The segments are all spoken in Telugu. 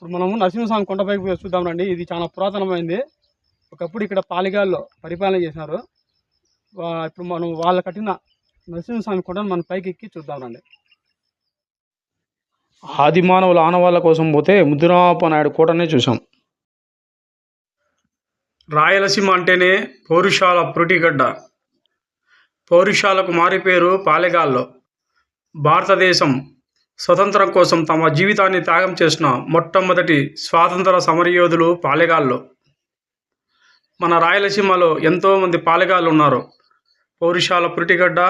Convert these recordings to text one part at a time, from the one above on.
ఇప్పుడు మనము నరసింహస్వామి కొండపైకి పోయి చూద్దాం రండి ఇది చాలా పురాతనమైంది. ఒకప్పుడు ఇక్కడ పాలిగాల్లో పరిపాలన చేసినారు. వా- ఇప్పుడు మనం వాళ్ళ కట్టిన నరసింహస్వామి కొండను మనం పైకి ఎక్కి చూద్దాం రండి ఆది మానవుల ఆనవాళ్ళ కోసం పోతే ముద్దురామప్ప నాయుడు కోటనే చూసాం రాయలసీమ అంటేనే పౌరుషాల పురిటిగడ్డ. పౌరుషాలకు మారిపేరు పాలెగాల్లో. భారతదేశం స్వతంత్రం కోసం తమ జీవితాన్ని త్యాగం చేసిన మొట్టమొదటి స్వాతంత్ర సమరయోధులు పాలెగాళ్ళు. మన రాయలసీమలో ఎంతోమంది పాలెగాళ్ళు ఉన్నారు. పౌరుషాల పురిటిగడ్డ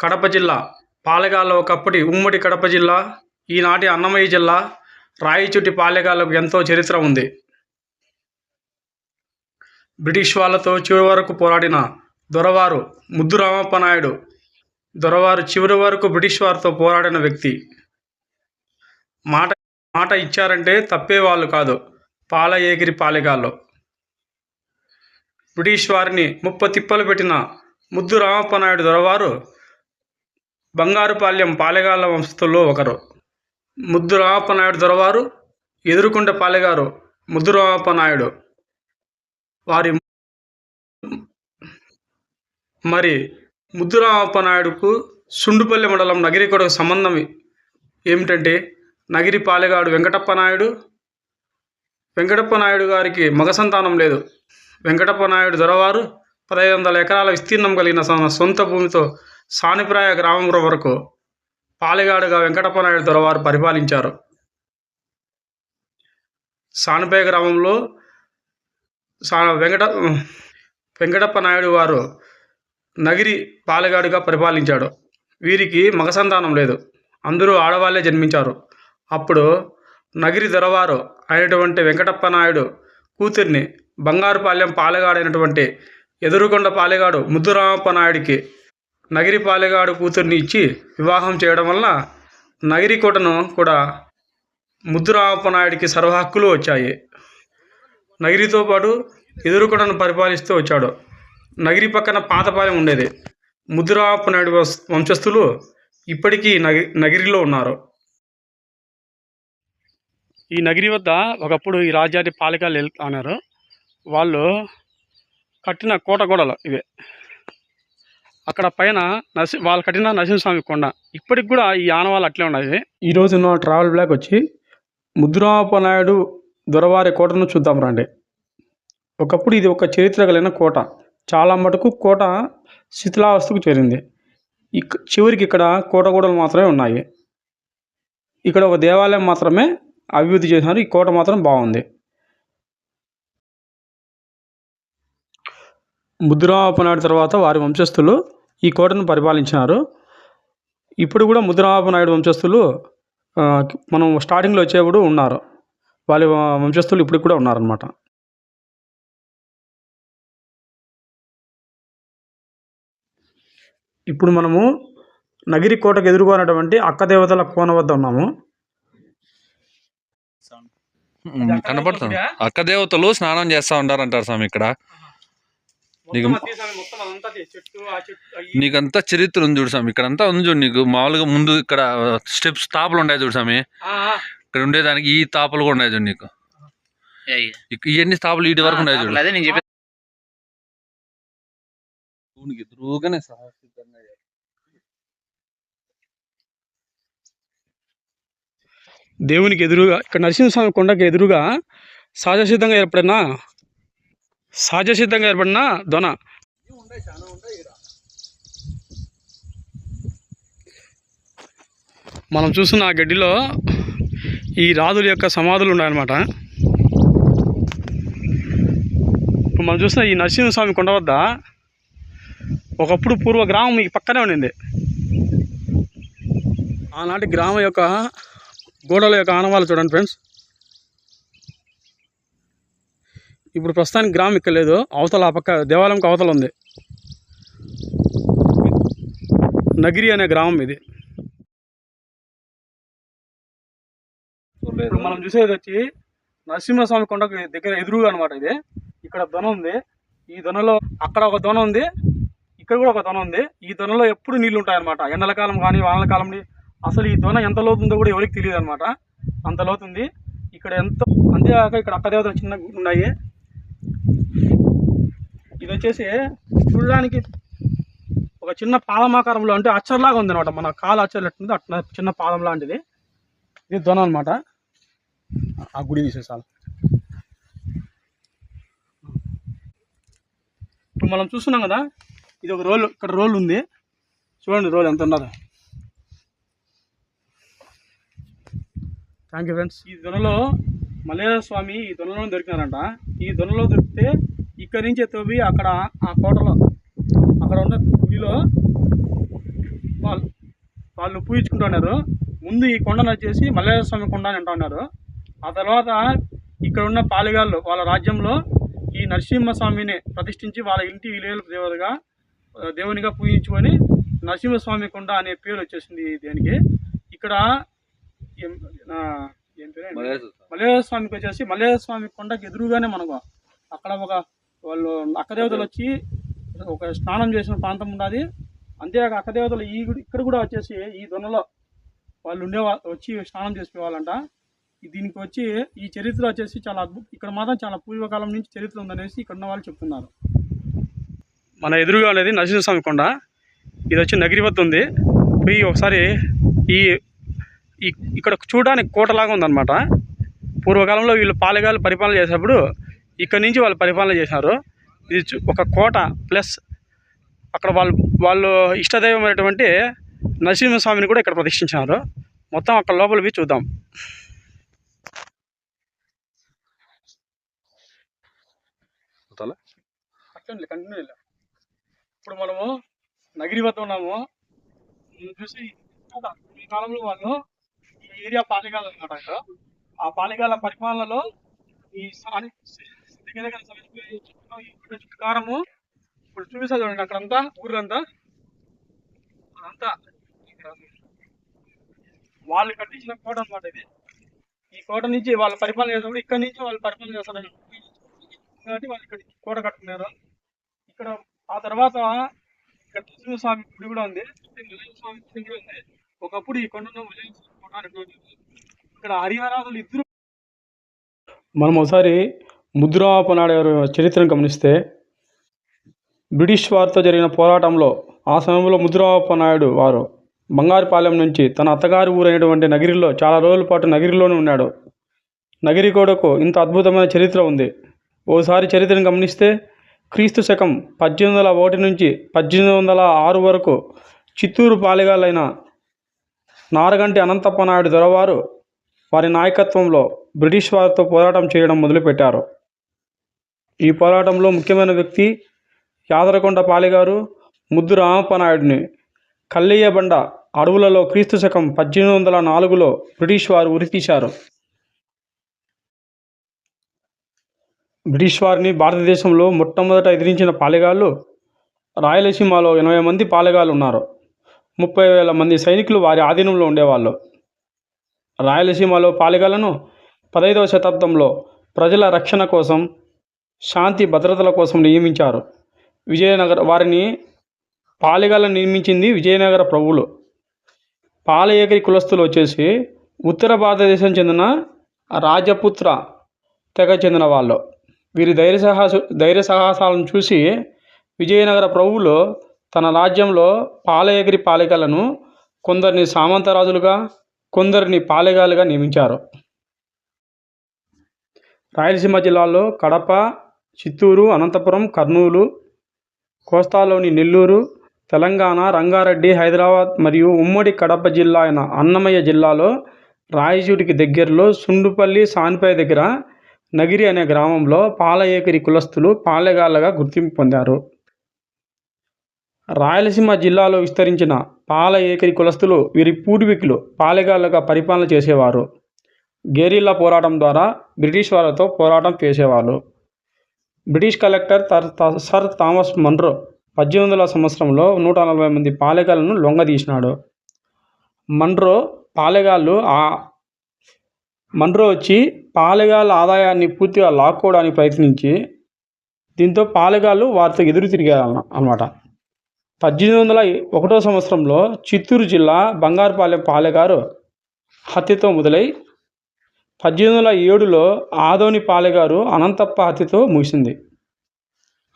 కడప జిల్లా. పాలెగాళ్ళ ఒకప్పటి ఉమ్మడి కడప జిల్లా ఈనాటి అన్నమయ్య జిల్లా రాయచుటి పాలెగాళ్ళకు ఎంతో చరిత్ర ఉంది. బ్రిటిష్ వాళ్ళతో చివరి వరకు పోరాడిన దొరవారు ముద్దు రామప్ప నాయుడు దొరవారు చివరి వరకు బ్రిటిష్ వారితో పోరాడిన వ్యక్తి. మాట మాట ఇచ్చారంటే తప్పే వాళ్ళు కాదు. పాల ఏగిరి పాలెగాళ్ళు బ్రిటిష్ వారిని ముప్ప తిప్పలు పెట్టిన ముద్దు రామప్ప నాయుడు దొరవారు బంగారుపాలెం పాలెగాళ్ళ వంశస్థుల్లో ఒకరు. ముద్దు రామప్ప నాయుడు దొరవారు ఎదురుకుంట పాలెగారు ముద్దు రామప్ప నాయుడు వారి మరి ముద్దురామప్ప నాయుడుకు సుండుపల్లి మండలం నగిరికొడకు సంబంధం ఏమిటంటే నగిరి పాలెగాడు వెంకటప్ప నాయుడు. వెంకటప్ప నాయుడు గారికి మగ సంతానం లేదు. వెంకటప్ప నాయుడు దొరవారు. పదహైదు వందల ఎకరాల విస్తీర్ణం కలిగిన సొంత భూమితో సానిప్రాయ గ్రామం వరకు పాలెగాడుగా వెంకటప్ప నాయుడు దొరవారు పరిపాలించారు. సానిపాయ గ్రామంలో సా వెంకట వెంకటప్ప నాయుడు వారు నగిరి పాలెగాడుగా పరిపాలించాడు. వీరికి మగ సంతానం లేదు. అందరూ ఆడవాళ్ళే జన్మించారు. అప్పుడు నగిరి దొరవారు అయినటువంటి వెంకటప్ప నాయుడు కూతుర్ని బంగారుపాలెం పాలెగాడైనటువంటి ఎదురుకొండ పాలెగాడు ముద్దురామప్ప నాయుడికి నగిరి పాలెగాడు కూతుర్ని ఇచ్చి వివాహం చేయడం వల్ల నగిరి కోటను కూడా ముద్దురామప్ప నాయుడికి సర్వ హక్కులు వచ్చాయి. నగిరితో పాటు ఎదురుకొండను పరిపాలిస్తూ వచ్చాడు. నగిరి పక్కన పాతపాలెం ఉండేది. ముద్దురామప్ప నాయుడు వంశస్థులు ఇప్పటికీ నగి నగిరిలో ఉన్నారు. ఈ నగిరి వద్ద ఒకప్పుడు ఈ రాజాది పాలకాలు వెళ్తున్నారు వాళ్ళు కట్టిన కోట గోడలు ఇవే. అక్కడ పైన నరసి వాళ్ళు కట్టిన నరసింహస్వామి కొండ. ఇప్పటికి కూడా ఈ ఆనవాళ్ళు అట్లే ఉన్నాయి. ఈ నా ట్రావెల్ బ్లాక్ వచ్చి ముద్దురామప్ప దొరవారి కోటను చూద్దాం రండి. ఒకప్పుడు ఇది ఒక చరిత్ర కలిగిన కోట. చాలా మటుకు కోట శిథిలావస్థకు చేరింది. ఇక్ చివరికి ఇక్కడ కోటగూడలు మాత్రమే ఉన్నాయి. ఇక్కడ ఒక దేవాలయం మాత్రమే అభివృద్ధి చేసినారు. ఈ కోట మాత్రం బాగుంది. ముద్రాపనాయుడు తర్వాత వారి వంశస్థులు ఈ కోటను పరిపాలించినారు. ఇప్పుడు కూడా ముద్దురామప్ప నాయుడు వంశస్థులు మనం స్టార్టింగ్లో వచ్చేప్పుడు ఉన్నారు. వాళ్ళ వంశస్థులు ఇప్పుడు కూడా ఉన్నారనమాట ఇప్పుడు మనము నగిరి కోటకు ఎదుర్కొన్నటువంటి అక్కదేవతల కోన వద్ద ఉన్నాము. కనపడుతుంది. అక్క దేవతలు స్నానం చేస్తా ఉంటారంటారు స్వామి ఇక్కడ. నీకు- నీకంతా చరిత్ర ఉంది చూడు స్వామి ఇక్కడ అంతా ఉంది చూడు నీకు. మామూలుగా ముందు ఇక్కడ స్టెప్స్ తాపులు ఉన్నాయి చూడు స్వామి. ఇక్కడ ఉండేదానికి ఈ తాపులు కూడా ఉన్నాయి చూడు నీకు. ఇవన్నీ తాపులు ఇటు వరకు ఉన్నాయి చూడు. అదే నేను శివునికి ఎదురుగానే దేవునికి ఎదురుగా ఇక్కడ నరసింహస్వామి కొండకు ఎదురుగా సహజసిద్ధంగా ఏర్పడిన సహజసిద్ధంగా ఏర్పడిన దొన. మనం చూస్తున్న ఆ గడ్డిలో ఈ రాజుల యొక్క సమాధులు ఉన్నాయన్నమాట. ఇప్పుడు మనం చూస్తున్న ఈ నరసింహస్వామి కొండ వద్ద ఒకప్పుడు పూర్వ గ్రామం ఈ పక్కనే ఉండింది. ఆనాటి గ్రామం యొక్క గోడల యొక్క ఆనవాళ్ళు చూడండి ఫ్రెండ్స్. ఇప్పుడు ప్రస్తుతానికి గ్రామం ఇక్కడ లేదు. అవతల ఆ పక్క దేవాలయంకి అవతల ఉంది. నగిరి అనే గ్రామం ఇది. ఇప్పుడు మనం చూసేది వచ్చి నరసింహస్వామి కొండకు దగ్గర ఎదురుగా అనమాట ఇది. ఇక్కడ దొన ఉంది. ఈ దొనలో అక్కడ ఒక దొన ఉంది. ఇక్కడ కూడా ఒక దొన ఉంది. ఈ దొనలో ఎప్పుడు నీళ్ళు ఉంటాయన్నమాట. ఎండల కాలం కానీ వానల కాలం అసలు ఈ దొన ఎంత లోతుందో కూడా ఎవరికి తెలియదు అనమాట అంత లోతుంది. ఇక్కడ ఎంత అంతేకాక ఇక్కడ అక్క దేవతలు చిన్న ఉన్నాయి. ఇది వచ్చేసి చూడడానికి ఒక చిన్న పాదమాకారంలో అంటే అచ్చర్లాగా ఉంది అనమాట మన కాలు అచ్చర్లు ఎట్టుంది అట్లా చిన్న పాదం లాంటిది. ఇది దొన అనమాట ఆ గుడి తీసేసాలి ఇప్పుడు మనం చూస్తున్నాం కదా ఇది ఒక రోల్ ఇక్కడ రోల్ ఉంది. చూడండి రోల్ ఎంత ఉన్నదో. థ్యాంక్ యూ ఫ్రెండ్స్ ఈ దొనలో మలయాళ స్వామి ఈ దొనలో దొరికినారంట. ఈ దొనలో దొరికితే ఇక్కడి నుంచి తవ్వి అక్కడ ఆ కోటలో అక్కడ ఉన్న గుడిలో వాళ్ళు వాళ్ళు పూజించుకుంటున్నారు ముందు ఈ కొండను వచ్చేసి మలయాళ స్వామి కొండ అని అంటున్నారు ఆ తర్వాత ఇక్కడ ఉన్న పాలిగాళ్ళు వాళ్ళ రాజ్యంలో ఈ నరసింహస్వామిని ప్రతిష్ఠించి వాళ్ళ ఇంటి విలువల దేవుడిగా దేవునిగా పూజించుకొని నరసింహస్వామి కొండ అనే పేరు వచ్చేసింది దేనికి. ఇక్కడ ఏం- ఆ, ఏం పేరు మలయాళ స్వామికి వచ్చేసి మలయాళ స్వామి కొండకి ఎదురుగానే మనకు అక్కడ ఒక వాళ్ళు అక్కదేవతలు వచ్చి ఒక స్నానం చేసిన ప్రాంతం ఉన్నది. అంతేకాక అక్కదేవతలు ఈ ఇక్కడ కూడా వచ్చేసి ఈ దొనలో వాళ్ళు ఉండే వచ్చి స్నానం ఈ దీనికి వచ్చి ఈ చరిత్ర వచ్చేసి చాలా అద్భుతం ఇక్కడ మాత్రం చాలా పూర్వకాలం నుంచి చరిత్ర ఉందనేసి ఇక్కడ ఉన్న వాళ్ళు చెప్తున్నారు. మన ఎదురుగా అనేది నరసింహస్వామి కొండ. ఇది వచ్చి నగిరి వద్ద ఉంది. పోయి ఒకసారి ఈ ఇక్కడ చూడడానికి కోటలాగా ఉందన్నమాట. పూర్వకాలంలో వీళ్ళు పాలెగాలు పరిపాలన చేసేటప్పుడు ఇక్కడ నుంచి వాళ్ళు పరిపాలన చేశారు. ఇది ఒక కోట ప్లస్ అక్కడ వాళ్ళు వాళ్ళు ఇష్టదైవం అయినటువంటి నరసింహస్వామిని కూడా ఇక్కడ ప్రతిష్ఠించారు మొత్తం అక్కడ లోపల పోయి చూద్దాం. కంటిన్యూ ఇప్పుడు మనము నగిరి వద్ద ఉన్నాము. చూసి ఈ కాలంలో వాళ్ళు ఏరియా పాలిగాలం అనమాట ఇక్కడ ఆ పాలిగాలం పరిపాలనలో ఈ దగ్గర దగ్గర చుట్టుకారము ఇప్పుడు చూపిస్తా చూడండి అక్కడంతా ఊరంతా. అదంతా వాళ్ళు కట్టించిన కోట అన్నమాట ఇది. ఈ కోట నుంచి వాళ్ళు పరిపాలన చేసినప్పుడు ఇక్కడ నుంచి వాళ్ళు పరిపాలన చేస్తారు కాబట్టి వాళ్ళు ఇక్కడ కోట కట్టుకున్నారు. ఇక్కడ ఆ తర్వాత ఇక్కడ నరసింహస్వామి గుడి కూడా ఉంది. నరసింహస్వామి గుడి కూడా ఉంది. ఒకప్పుడు ఈ కొండలో నరసింహస్వామి ఇక్కడ హరిహరాదులు ఇద్దరు మనం ఒకసారి ముద్రాపనాడు గారి చరిత్రను గమనిస్తే బ్రిటిష్ వారితో జరిగిన పోరాటంలో ఆ సమయంలో ముద్రాప నాయుడు వారు బంగారుపాలెం నుంచి తన అత్తగారి ఊరైనటువంటి నగిరిలో చాలా రోజుల పాటు నగిరిలోనే ఉన్నాడు. నగిరి గోడకు ఇంత అద్భుతమైన చరిత్ర ఉంది. ఓసారి చరిత్రను గమనిస్తే క్రీస్తు శకం పద్దెనిమిది వందల ఒకటి నుంచి పద్దెనిమిది వందల ఆరు వరకు చిత్తూరు పాలెగాలైన నారగంటి అనంతప్ప నాయుడు దొరవారు వారి నాయకత్వంలో బ్రిటిష్ వారితో పోరాటం చేయడం మొదలుపెట్టారు. ఈ పోరాటంలో ముఖ్యమైన వ్యక్తి యాదరకొండ పాలెగారు ముద్దు రామప్ప నాయుడిని కల్లయ్యబండ అడవులలో క్రీస్తు శకం పద్దెనిమిది వందల నాలుగులో బ్రిటిష్ వారు ఉరితీశారు బ్రిటిష్ వారిని భారతదేశంలో మొట్టమొదట ఎదిరించిన పాలెగాళ్ళు రాయలసీమలో ఎనభై మంది పాలెగాళ్ళు ఉన్నారు. ముప్పై వేల మంది సైనికులు వారి ఆధీనంలో ఉండేవాళ్ళు. రాయలసీమలో పాలెగాలను పదహైదవ శతాబ్దంలో ప్రజల రక్షణ కోసం శాంతి భద్రతల కోసం నియమించారు. విజయనగర వారిని పాలెగాలను నిర్మించింది విజయనగర ప్రభువులు. పాలయేకరి కులస్తులు వచ్చేసి ఉత్తర భారతదేశం చెందిన రాజపుత్ర తెగ చెందిన వాళ్ళు. వీరి ధైర్య సాహస ధైర్య సాహసాలను చూసి విజయనగర ప్రభువులు తన రాజ్యంలో పాలయగిరి పాలికలను కొందరిని సామంతరాజులుగా కొందరిని పాలెగాలుగా నియమించారు. రాయలసీమ జిల్లాలో కడప చిత్తూరు అనంతపురం కర్నూలు కోస్తాలోని నెల్లూరు తెలంగాణ రంగారెడ్డి హైదరాబాద్ మరియు ఉమ్మడి కడప జిల్లా అయిన అన్నమయ్య జిల్లాలో రాయచూటికి దగ్గరలో సుండుపల్లి సానిపై దగ్గర నగిరి అనే గ్రామంలో పాలయేకరి కులస్తులు పాలెగాళ్ళగా గుర్తింపు పొందారు. రాయలసీమ జిల్లాలో విస్తరించిన పాల ఏకరి కులస్తులు వీరి పూర్వీకులు పాలెగాళ్ళగా పరిపాలన చేసేవారు. గేరిల్లా పోరాటం ద్వారా బ్రిటిష్ వారితో పోరాటం చేసేవాళ్ళు. బ్రిటిష్ కలెక్టర్ తర్ సర్ థామస్ మన్రో పద్దెనిమిది వందల సంవత్సరంలో నూట నలభై మంది పాలెగాళ్ళను లొంగదీసినాడు. మన్రో పాలెగాళ్ళు ఆ మన్రో వచ్చి పాలెగాళ్ళ ఆదాయాన్ని పూర్తిగా లాక్కోవడానికి ప్రయత్నించి దీంతో పాలెగాళ్ళు వారితో ఎదురు తిరిగారు అన్నమాట. పద్దెనిమిది వందల ఒకటో సంవత్సరంలో చిత్తూరు జిల్లా బంగారుపాలెం పాలెగారు హత్యతో మొదలై పద్దెనిమిది వందల ఏడులో ఆదోని పాలెగారు అనంతప్ప హత్యతో ముగిసింది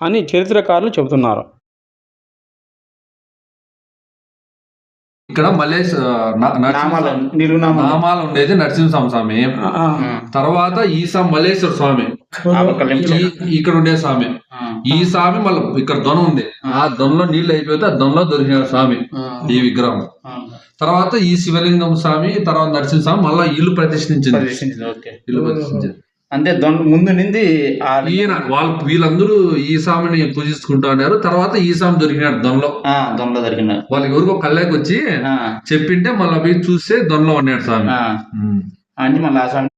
అని చరిత్రకారులు చెబుతున్నారు. ఇక్కడ నరసింహ నామాలు ఉండేది నరసింహ స్వామి తర్వాత ఈసా మల్లేశ్వర స్వామి. ఇక్కడ ఉండే స్వామి. ఈ స్వామి మళ్ళీ ఇక్కడ దొన ఉంది. ఆ. దొనలో నీళ్ళు అయిపోతే ఆ దొనలో దొరికిన స్వామి ఈ విగ్రహం. తర్వాత ఈ శివలింగం స్వామి తర్వాత నరసింహ స్వామి మళ్ళా ఇల్లు ప్రతిష్ఠించింది. ఇల్లు ప్రతిష్ఠించింది. అంటే ముందు నుండి ఆ ఈయన వాళ్ళు వీళ్ళందరూ ఈ స్వామిని పూజించుకుంటా ఉన్నారు. తర్వాత ఈ స్వామి దొరికినాడు దొనలో. ఆ, దొంగలో దొరికిన వాళ్ళకి ఎవరికో కళ్ళకి వచ్చి చెప్పింటే మళ్ళీ పోయి చూస్తే దొనలో ఉన్నాడు స్వామి. అంటే మళ్ళీ ఆ స్వామి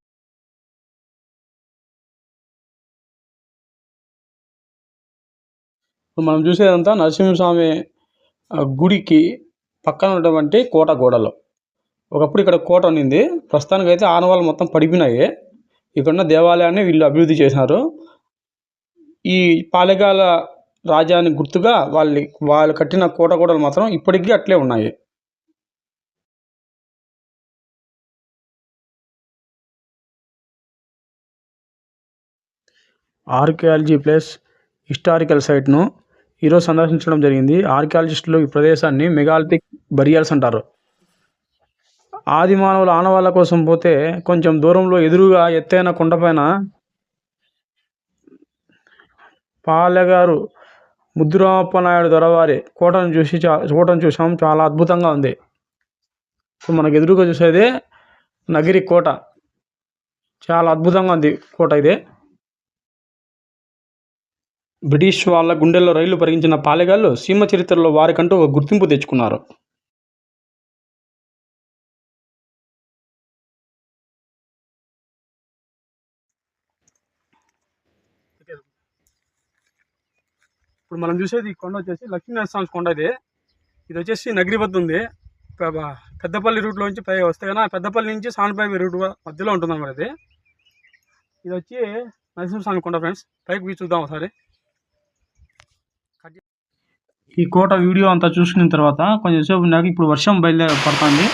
ఇప్పుడు మనం చూసేదంతా నరసింహస్వామి గుడికి పక్కన ఉన్నటువంటి కోట గోడలు. ఒకప్పుడు ఇక్కడ కోట ఉన్నింది. ప్రస్తుతానికి అయితే ఆనవాళ్ళు మొత్తం పడిపోయినాయి. ఇక్కడున్న దేవాలయాన్ని వీళ్ళు అభివృద్ధి చేసినారు ఈ పాలెగాల రాజాని గుర్తుగా వాళ్ళ వాళ్ళు కట్టిన కోట గోడలు మాత్రం ఇప్పటికీ అట్లే ఉన్నాయి. ఆర్కియాలజీ ప్లస్ హిస్టారికల్ సైట్ను ఈరోజు సందర్శించడం జరిగింది. ఆర్కియాలజిస్టులు ఈ ప్రదేశాన్ని మెగాలిటిక్ బరియల్స్ అంటారు. ఆది మానవుల ఆనవాళ్ళ కోసం పోతే కొంచెం దూరంలో ఎదురుగా ఎత్తైన కొండపైన పాలెగారు ముద్దురామప్ప నాయుడు దొరవారి కోటను చూసి చా కోటను చూసాం. చాలా అద్భుతంగా ఉంది. ఇప్పుడు మనకు ఎదురుగా చూసేదే నగిరి కోట. చాలా అద్భుతంగా ఉంది కోట ఇదే. బ్రిటిష్ వాళ్ళ గుండెల్లో రైళ్ళు పరిగించిన పాలెగాళ్ళు సీమ చరిత్రలో వారికంటూ ఒక గుర్తింపు తెచ్చుకున్నారు. ఇప్పుడు మనం చూసేది కొండ వచ్చేసి లక్ష్మీనరసింహ స్వామి కొండ ఇది. ఇది వచ్చేసి నగిరి ఉంది. పెద్దపల్లి రూట్లో నుంచి పై వస్తే కన్నా పెద్దపల్లి నుంచి సానపల్లి రూట్ మధ్యలో ఉంటుంది అన్నమాట ఇది. ఇది వచ్చి నరసింహస్వామి కొండ ఫ్రెండ్స్. పైకి చూద్దాం ఒకసారి. ఈ కోట వీడియో అంతా చూసుకున్న తర్వాత కొంచెం సేపు నాకు ఇప్పుడు వర్షం బయలుదేరి పడుతుంది